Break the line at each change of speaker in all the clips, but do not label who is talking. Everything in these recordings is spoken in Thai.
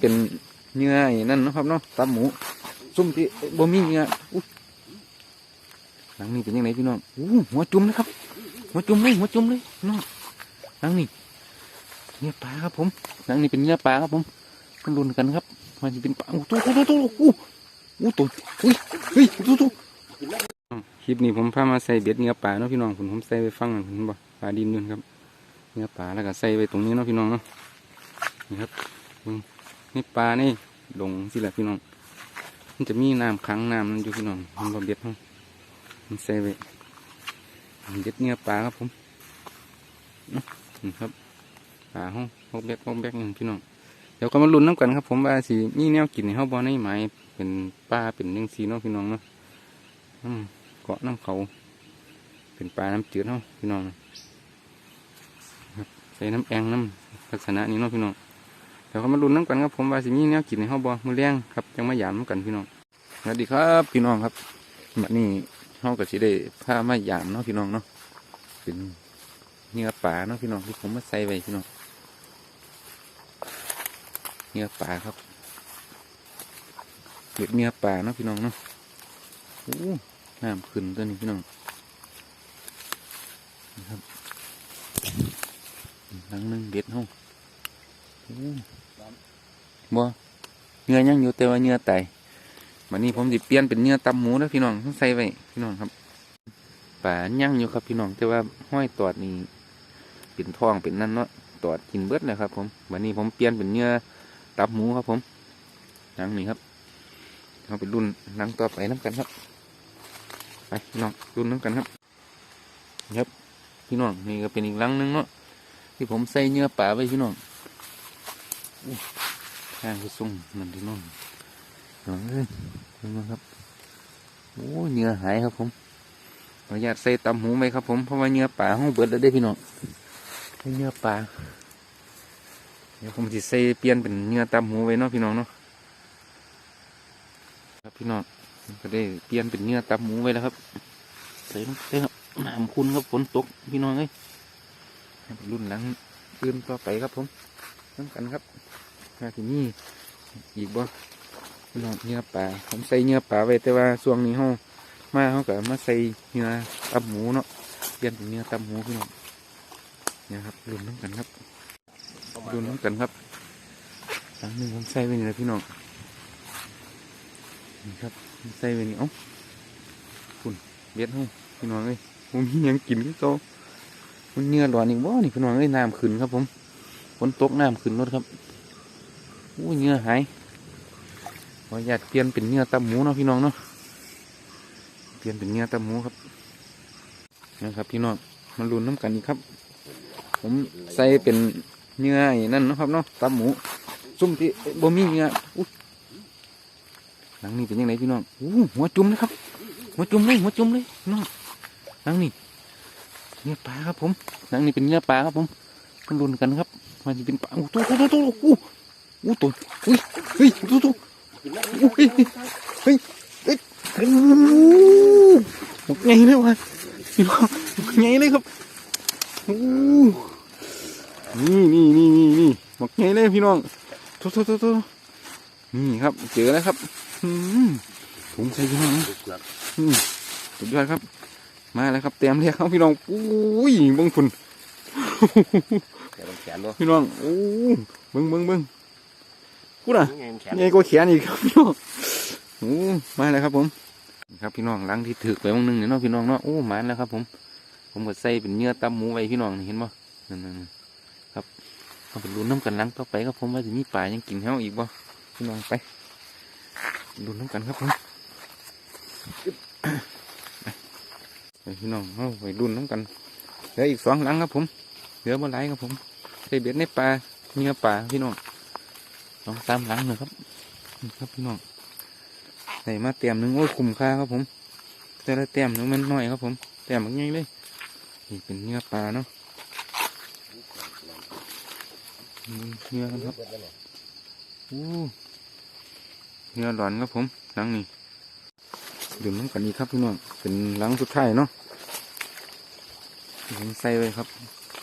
เป็นเนื้อนั่นนะครับเนาะตับหมูซุ่มที่บ่มีเนื้อหลังนี้เป็นยังไงพี่น้องอู้หัวจุ่มนะครับหัวจุ่มเลยหัวจุ่มเลยน้องหลังนี้เนื้อปลาครับผมหลังนี้เป็นเนื้อปลาครับผมมันรุนกันครับ มันจะเป็นปลาอู้ตัวตัวตัวตัวอู้อู้ตัวอุ้ยเฮ้ยตัวตัวคลิปนี้ผมพามาใส่เบ็ดเนื้อปลาเนาะพี่น้องผมผมใส่ไปฟังกันผมบอกปลาดินนู่นครับ เนื้อปลาแล้วก็ใส่ไว้ตรงนี้เนาะพี่น้องเนาะนี่ครับ อืมนี่ปลานี่ลงสิแหละพี่น้อง มันจะมีน้ำขังน้ำนั่นอยู่พี่น้องมันบ่เบ็ดเนาะมันใส่ไว้เบ็ดเนื้อปลาครับผมนี่ครับปลาห้องฮอกแบกฮอกแบกนี่พี่น้องเดี๋ยวก็มาลุ้นน้ำกันครับ ผมว่าสิมีแนวกินในห้องบ่อในไหมเป็นปลาเป็นยังซีเนาะพี่น้องเนาะเกาะน้ำเขา เป็นปลาน้ำจืดเนาะพี่น้องใส่น้ำแองน้ำลักษณะนี้เนาะพี่น้อง ดี๋ยวเขามาลุ้นน้ำกันครับผมว่าสิมีแนวกินในห้องบ่มือแรงครับยังไมาหยามน้ำกันพี่น้องสวัสดีครับพี่น้องครับบัดนี้ห้องกับสิได้พามาหยามเนาะพี่น้องเนาะเป็นเนื้อปลาเนาะพี่น้องที่ผมมาใส่ไว้พี่น้องเนื้อปลาครับเก็บเนื้อปลาเนาะพี่น้องเนาะโอ้น้ำขึ้นตัวนี้พี่น้องนะครับหลังหนึงเบ็ดเฮาโอ้ บ่เนื้อยังอยู่แต่ว่าเนื้อไตวันนี้ผมสิเปลี่ยนเป็นเนื้อตำหมูนะพี่น้องต้องใส่ไว้พี่น้องครับป่ายังอยู่ครับพี่น้องแต่ว่าห้อยตอดนี่เป็นท้องเป็นนั่นเนาะตอดกินเบิดเลยครับ ผมวันนี้ผมเปลี่ยนเป็นเนื้อตับหมูครับผมหลังนี้ครับเราไปรุ่นหลังต่อไปน้ำกันครับ ไปพี่น้องรุ่นน้ำกันครับครับพี่น้องนี่ก็เป็นอีกลังนึงเนาะที่ผมใส่เนื้อปลาไว้พี่น้องอางก็ส่งมันที่น้องน้องเอ้ยนไหมครับโอ้เนื้อหายครับผมขออนุญาตใส่ตำหูไหมครับผมเพราะว่าเนื้อปลาห้องเบิดแล้วได้พี่น้องเนื้อปลาเดี๋ยวผมจะใส่เปลี่ยนเป็นเนื้อตำหูไว้เนาะพี่น้องเนาะครับพี่น้องก็ได้เปลี่ยนเป็นเนื้อตำหมูไว้แล้วครับใส่ลงไปครับน้ำคุณครับฝนตกพี่น้องเอ้ยรุ่นหลังอื่นต่อไปครับผมน้ำกันครับ ถ้าที่นี่อีกบ่พี่น้องเนื้อปลาผมใส่เนื้อปลาไว้แต่ว่าช่วงนี้เฮามาเฮาก็มาใส่เนื้อตับหมูเนาะเปลี่ยนเป็นเนื้อตับหมูพี่น้องเนี่ยครับรุนน้ำกันครับรุนน้ำกันครับหลังหนึ่งผมใส่ไว้นี่แหละพี่น้องนี่ครับใส่ไว้นี่เอ้าคุณเบ็ดเฮาพี่น้องเอ้ยผมมียังกินก็โตมันเนื้อร้อนอีกบ่นี่พี่น้องเอ้ยน้ำขึ้นครับ ผมฝนตกน้ำขึ้นรถครับ อู้เนื้อหายขออนุญาตเปลี่ยนเป็นเนื้อตับหมูเนาะพี่น้องเนาะ เปลี่ยนเป็นเนื้อตับหมูครับ นะครับพี่น้องมันรุนน้ำกันอีกครับ ผมใส่เป็นเนื้อไอนั่นนะครับเนาะตับหมู ซุ่มที่บ่มีเนื้ออุ๊ยหลังนี้เป็นยังไงพี่น้องอู้หัวจุ่มนะครับ หัวจุ่มเลยหัวจุ่มเลยน้องหลังนี้เนื้อปลาครับผมหนังนี่เป็นเนื้อปลาครับผมมันรุนกันครับ มันจะเป็นปลาอู้ตัวตัวตัวตัวอู้ อู้ตัวอุ้ยเฮ้ยตัวตัวอู้เฮ้ยเฮ้ยเฮ้ยเฮ้ยหมกไงเลยวะพี่น้องหมกไงเลยครับอู้นี่นี่นี่นี่นี่หมกไงเลยพี่น้องตัวตัวตัวตัวนี่ครับ เจอแล้วครับอืมถุงใส่พี่น้องอืมสุดยอดครับ มาแล้วครับเตรียมเรียกครับพี่น้องอุ้ยเบิ้งฝุ่น
แขนแขนด้วย
พี่น้องโอ้เบิ้งเบิ้งเบิ้ง พูดอะ
นี่ไงแขน
ใหญ่กว่าแขนอีกครับพี่น้องโอ้มาแล้วครับ ผมนี่ครับพี่น้องหลังที่ถือไปวงหนึงเนี่ยเนาะพี่น้องเนาะโอ้มาแล้วครับ ผม ผมก็ใส่เป็นเนื้อตำหมูไว้พี่น้องนี่เห็นบ่นั่นๆครับเอาไปลุ้นน้ำกันหลังต่อไปครับผมว่าจะมีปลายังกินเฮาอีกบ่พี่น้องไปลุ้นน้ำกันครับผมไปพี่น้องเอาไปรุ่นน้ำกันเหลืออีกสองหลังครับผมเหลือบ่หลายครับผมใส่เบ็ดในปลาเนื้อปลาพี่น้อง สองสามหลังเลยครับครับพี่น้องใส่มาเต็มหนึ่งโอ้ยคุ้มค่าครับผมแต่ละเต็มหนึ่งมันน้อยครับผมเต็มมันใหญ่เลยนี่เป็นเนื้อปลาเนาะเนื้อครับโอ้เนื้อหลอนครับผมหลังนี้ดื่มน้ำกันอีกครับพี่น้องเป็นหลังสุดท้ายเนาะผมใส่ไว้ครับ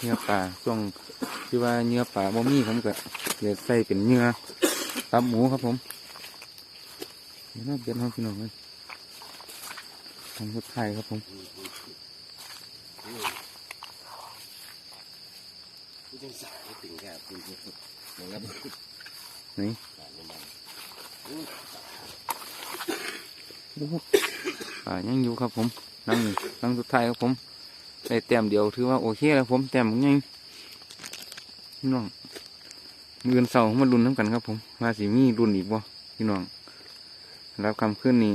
เนื้อปลาช่วงที่ว่าเนื้อปลาบ่มีผมก็เดี๋ยวใส่เป็นเนื้อตับหมูครับผมนี่น่าเบียดห้องพี่น้องเลยทำรถไทยครับผม
ผู้จังสายติ่งแค่คุณคุณเหมือนกับ
นี่
สายมัน
โอ้โหอ่ายังอยู่ครับผมนั่งนั่งสุดท้ายครับผม ได้แต้มเดียวถือว่าโอเคแล้วผมแต้มยังพี่น้องมือนเสามาลุ้นน้ำกันครับ ผมว่าสิมีรุนอีกบ่พี่น้องรับคำขึ้นนี้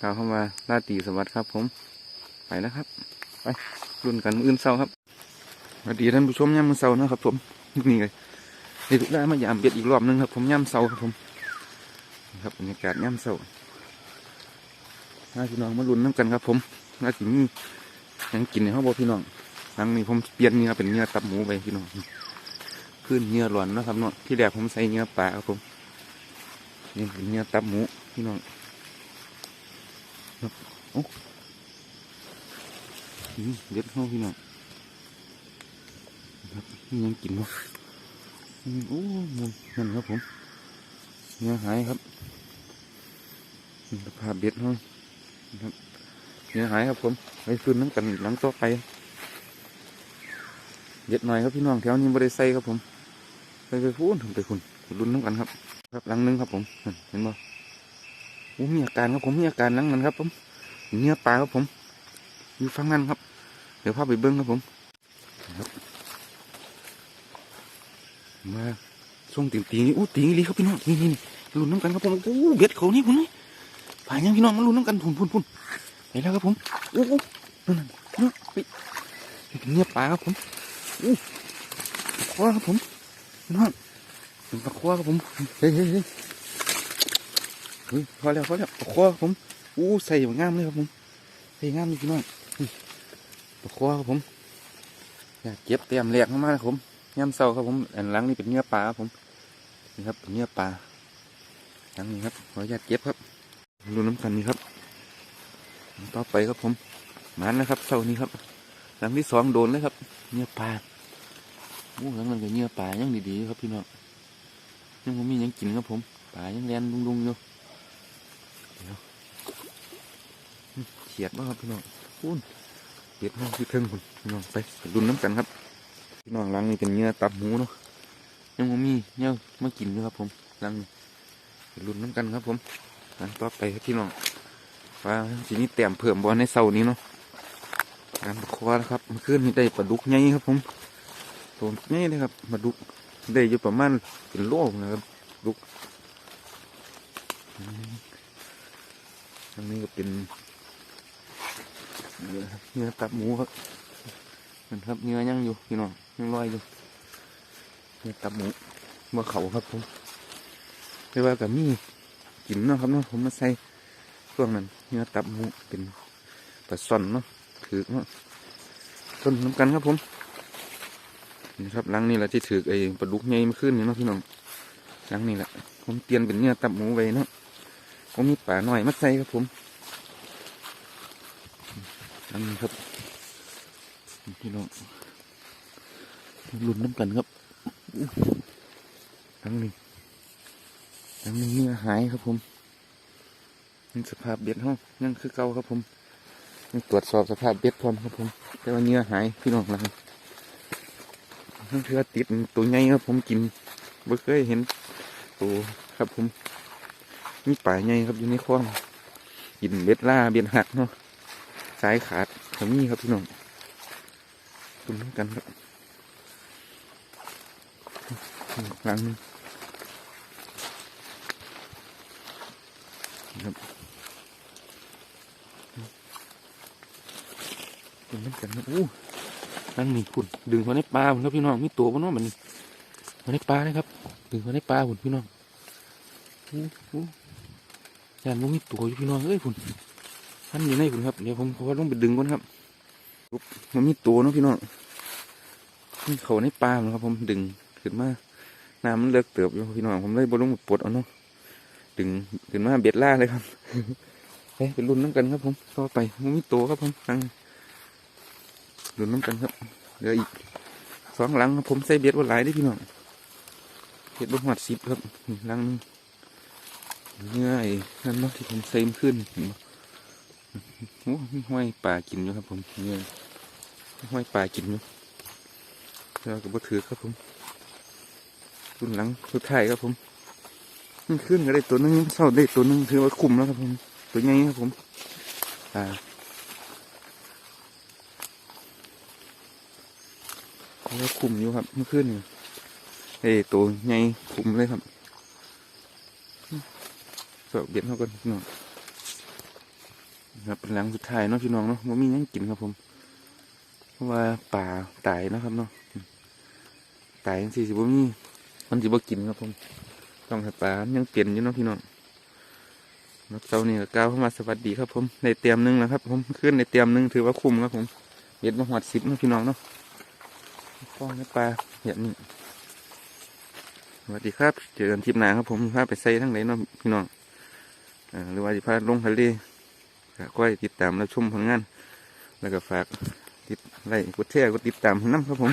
กล่าวเข้ามาลาตีสวัสดิ์ครับ ผมไปแล้วครับ ไปรุนกันมืออื่นเสาครับสวัสดีท่านผู้ชมย่ำมือเสานะครับ ผมนี่เลยได้ทุกได้มายามเบียดอีกรอบหนึงครับ ผมย่ำเสาครับผมครับบรรยากาศย่ำเสาน่าพี่น้องมาลุ้นน้ำกันครับ ผมน่าสิมีห ยังกินในห้องบ่พี่น้องหลังนี้ผมเปลี่ยนเนื้อเป็นเนื้อตับหมูไปพี่น้องขึ้นเนื้อหลอนนะครับเนาะที่แรกผมใส่เนื้อปลาครับผมนี่เป็นเนื้อตับหมูพี่น้องครับโอ้เด็ดห้องพี่น้องครับนี่ยังกินบ่โอ้มันนั่นครับผมเนื้อหายครับสภาพเบ็ดห้อง เสียหายครับผมไปคืนน้ำกันหลังต่อไปเย็ดหน่อยครับพี่น้องแถวนี้บริใส่ครับผมไปไปพูนไปคุณรุ่นน้ำกันครับ ครับหลังหนึงครับผมเห็นบ่โอ้มีอาการครับผมมีอาการหลังนั้นครับผมเนื้อปลาครับผมอยู่ฝั่งนั้นครับ เดี๋ยวพาไปเบิ้งครับผมมาส่งตีนตีนี่โอ้ตีนี่ลีครับพี่น้องนี่นี่รุ่นน้ำกันครับผมโอ้เบ็ดเขานี่คุณนี่ผ่านยังพี่น้องมารุ่นน้ำกันพุ่นพุ่นพุ่น ไปแล้วครับผมโอ้โหนั่นนั่นนั่นเงียบปลาครับผมโอ้คว้าครับผมน้องเป็นปลาคว้าครับผมเฮ้ยเฮ้ยเฮ้ยเฮ้ยพอแล้วพอแล้วปลาคว้าครับผมโอ้ใส่อย่างามเลยครับผมใส่งามเลยพี่น้องนี่ปลาคว้าครับผมอยากเก็บเตรียมแหลกมากๆครับผมย่ำเศร้าครับผมอันหลังนี่เป็นเนื้อปลาครับผมนี่ครับเป็นเนื้อปลาหลังนี้ครับขออนุญาตเก็บครับดูน้ำกันนี่ครับ ต่อไปครับผมหมันนะครับเสานี้ครับ หลังที่สองโดนเลยครับเนื้อปลาโอ้หลังนั้นก็เนื้อปลายังดีๆครับพี่น้องยังผมมียังกินครับผมปลายังแลนดุงๆอยู่เดี๋ยวอืมเขียดบ้างครับพี่น้องพูนเขียดห้องที่เทิงคุณพี่น้องไปดุนน้ำกันครับพี่น้องหลังนี้เป็นเนื้อตับหมูเนาะยังผมมีเนื้อมากินอยู่ครับผมหลังนี้ดุนน้ำกันครับผมหลังต่อไปครับพี่น้อง ว่าทีนี้เตรียมเพิ่มบอลในเสานี้เนาะงานปรคว้านะครับมื่อคืนได้ปลาดุกใหญ่ครับผมตัวใหญ่เลยครับปลาดุกได้อยู่ประมาณเป็นโลนะครับดุกอันนี้ก็เป็นเนื้อเนื้อตับหมูครับมันครับเนื้อยังอยู่พี่น้องยังลอยอยู่เนื้อตับหมูเมื่อเขาครับผมเรียกว่ากับมีกินเนาะครับเนาะผมมาใส่ช่วงนั้น เนื้อตับหมูเป็นปลาซ่อนเนาะถือเนาะต้นน้ำกันครับผมนี่ครับหลังนี่แหละที่ถือไอ้ปลาดุกใหญ่มาขึ้นนี่เนาะพี่น้องหลังนี่แหละผมเตียมเป็นเนื้อตับหมูไว้เนาะผมมีปลาหน่อยมาใส่ครับผมหลังนี้ครับพี่น้องลุ้นน้ำกันครับอู้หลังนี้หลังนี้เนื้อหายครับผม นี่สภาพเบ็ดห้องยังคือเก่าครับผมนี่ตรวจสอบสภาพเบ็ดพร้อมครับผม แต่ว่าเนื้อหายพี่น้องแล้วนั่นคือติดตัวใหญ่ครับผมกินบ่เคยเห็นตัวครับผมมีป่าใหญ่ครับอยู่ในคลองกินเบ็ดล่าเบ็ดหักเนาะสายขาดผมมีครับพี่น้องตุ้มกันครับหลังนึงครับ นเหมือนกันนะอู้นั่งนี่คุณดึงมาในปลาผมครับพี่น้องมีตัวบนน้องมันมาในปลาเลยครับ ดึงมาในปลาคุณพี่น้องอู้อู้ยานมันมีตัวอยู่พี่น้องเอ้ยคุณท่านอยู่ในคุณครับเดี๋ยวผมขอต้องไปดึงก่อนครับมันมีตัวเนาะพี่น้องนี่เขาในปลาครับ ผมดึงขึ้นมาน้ำมันเลิกเติบอยู่พี่น้องผมเลยบอลงปปลดเอาเนาะดึงขึ้นมาเบ็ดล่าเลยครับไปไปรุ่นน้ำกันครับผมต่อไปมันมีตัวครับผมนั่ง ดูน้ำกันครับเหลืออีกสองหลังผมใส่เบ็ดว่าหลายได้พี่น้องเห็ดบะหอดซิบครับนี่ลังนึงเนื้อไอ้นั่นเนาะที่ผมใส่มันขึ้นโอ้มีห้อยป่ากินอยู่ครับ ผมเนื้อมีห้อยป่ากินอยู่แล้วก็บ่ถือครับผมรุ่นหลังสุดท้ายครับผมขึ้นก็ได้ตัวนึงเศร้าได้ตัวนึงถือว่าคุ้มแล้วครับผมตัวใหญ่ครับผม อ่า แล้วคุมอยู่ครับเมื่อคืนนี่เอ้ตัวใหญ่คุมเลยครับสอบเบียดเขากันพี่น้องครับเป็นหลังสุดท้ายเนาะพี่น้องเนาะว่ามีหยังกินครับผม เพราะว่าป่าตายนะครับเนาะตายสี่สิบ่มีมันสิบ่กินครับผมต้องให้ป่ายังเปลี่ยนอยู่เนาะพี่น้องนักเจ้านี่ก็กล่าวเข้ามาสวัสดีครับผมในเตรียมหนึงแล้วครับ ผมขึ้นในเตรียมหนึงถือว่าคุ้มครับผมเบ็ดมาหอดสิบเนาะพี่น้องเนาะ ฟ้องในปลาอย่างนี้สวัสดีครับ เจอกันทริปหน้าครับผมพาไปใส่ทั้งไหนเนาะพี่น้องอ่าหรือว่าจะพาลงทะเลก็ให้ติดตามรับชมผลงาน แล้วก็ฝากติดไลค์กดแชร์กดติดตามห้น้ำครับผม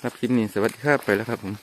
ครับคลิปนี้สวัสดีครับไปแล้วครับผม